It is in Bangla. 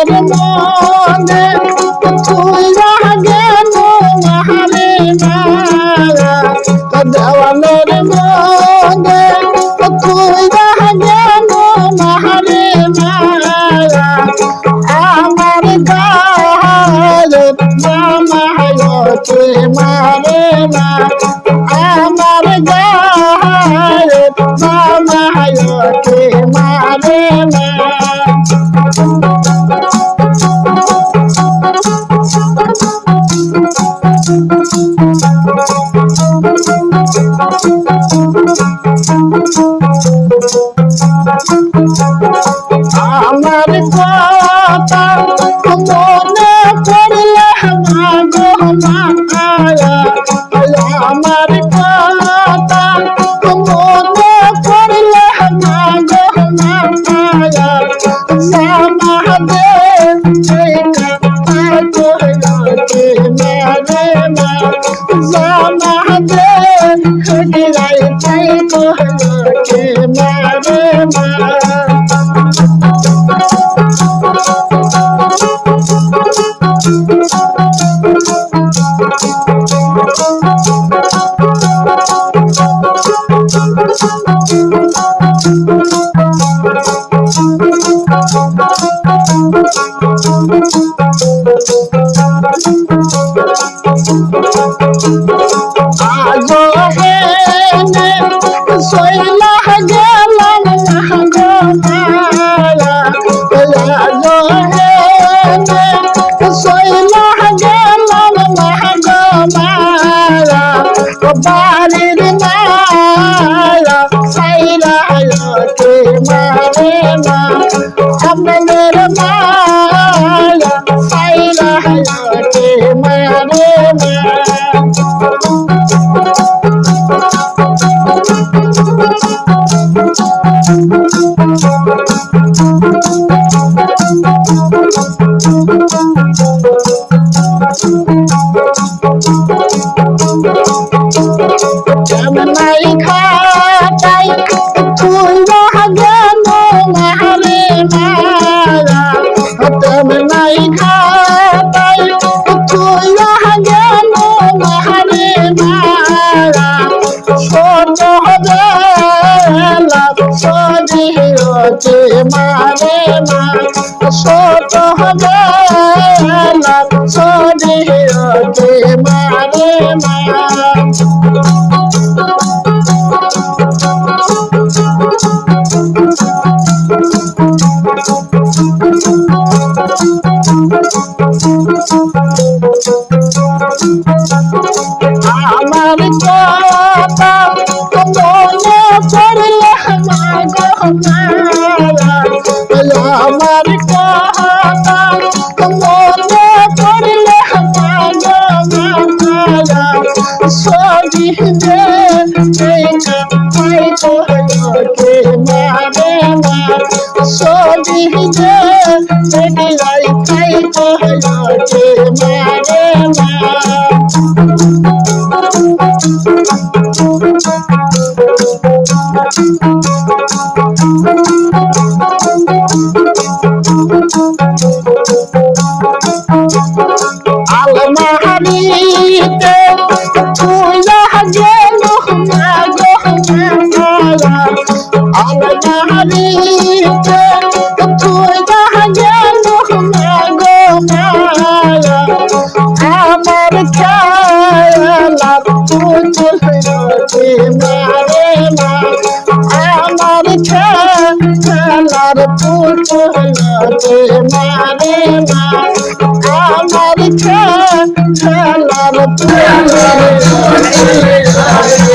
দেওয়ালের মনে তুই গেল মহারে মারা দেওয়ালের মনে তুই গেল মহারে মারা আমার গায়ে মামায়তে মারে মা নাই খাটাই, তুই গেল মারে। মারা নাই খাটাই, তুই গেল মারে। মারা ছোট বেলা সদিয়তে মারে মা। ছোট বেলা সদিয়তে মারে মা। কথা মনে পড়লে মাগো মারা আমার কথা মনে পড়লে মাগো মারা সবই যে কে মারে মা সবই যে লাই খাই কে মারে মা আলমারিতে তুইলা গেল মাগো মারা আলমারিতে হইতে মারে মা আমার খেলা খেলার পুতুলতে মারে মা আমার খেলার পুতুল